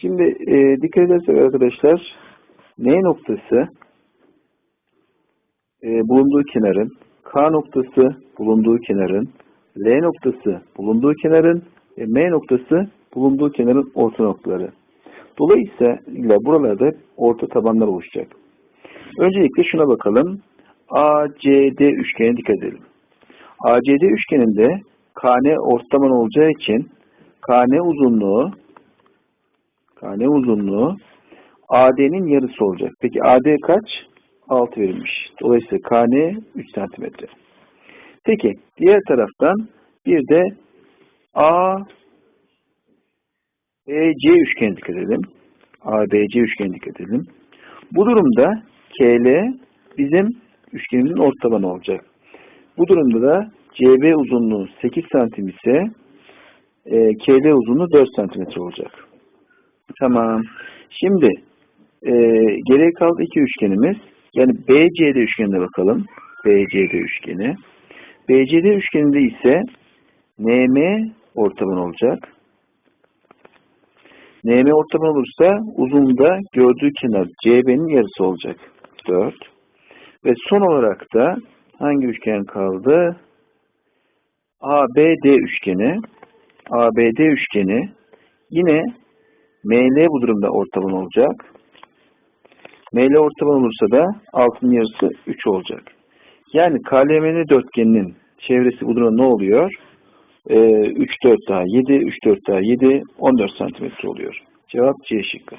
Şimdi e, dikkat edersek arkadaşlar N noktası e, bulunduğu kenarın K noktası bulunduğu kenarın L noktası bulunduğu kenarın ve M noktası bulunduğu kenarın orta noktaları. Dolayısıyla buralarda orta tabanlar oluşacak. Öncelikle şuna bakalım. ACD üçgenine dikkat edelim. ACD üçgeninde KN ortaman olacağı için KN uzunluğu KN uzunluğu AD'nin yarısı olacak. Peki AD kaç? 6 verilmiş. Dolayısıyla KN 3 santimetre. Peki diğer taraftan bir de A BC üçgeni dikkat edelim. ABC üçgeni dikkat edelim. Bu durumda KL bizim üçgenimizin ortalanı olacak. Bu durumda da CB uzunluğu 8 santim ise e, KL uzunluğu 4 santimetre olacak. Tamam. Şimdi e, geriye kaldı iki üçgenimiz. Yani BCD üçgenine bakalım. BCD üçgeni. BCD üçgeninde ise NM ortaban olacak. NM ortaban olursa uzunluğunda gördüğü kenar CB'nin yarısı olacak. 4. Ve son olarak da hangi üçgen kaldı? ABD üçgeni. ABD üçgeni yine ML bu durumda ortaban olacak. ML ortaban olursa da altının yarısı 3 olacak. Yani KLMN dörtgeninin çevresi bu durumda ne oluyor? Ee, 3 4 daha 7, 3 4 daha 7, 14 santimetre oluyor. Cevap C şıkkı.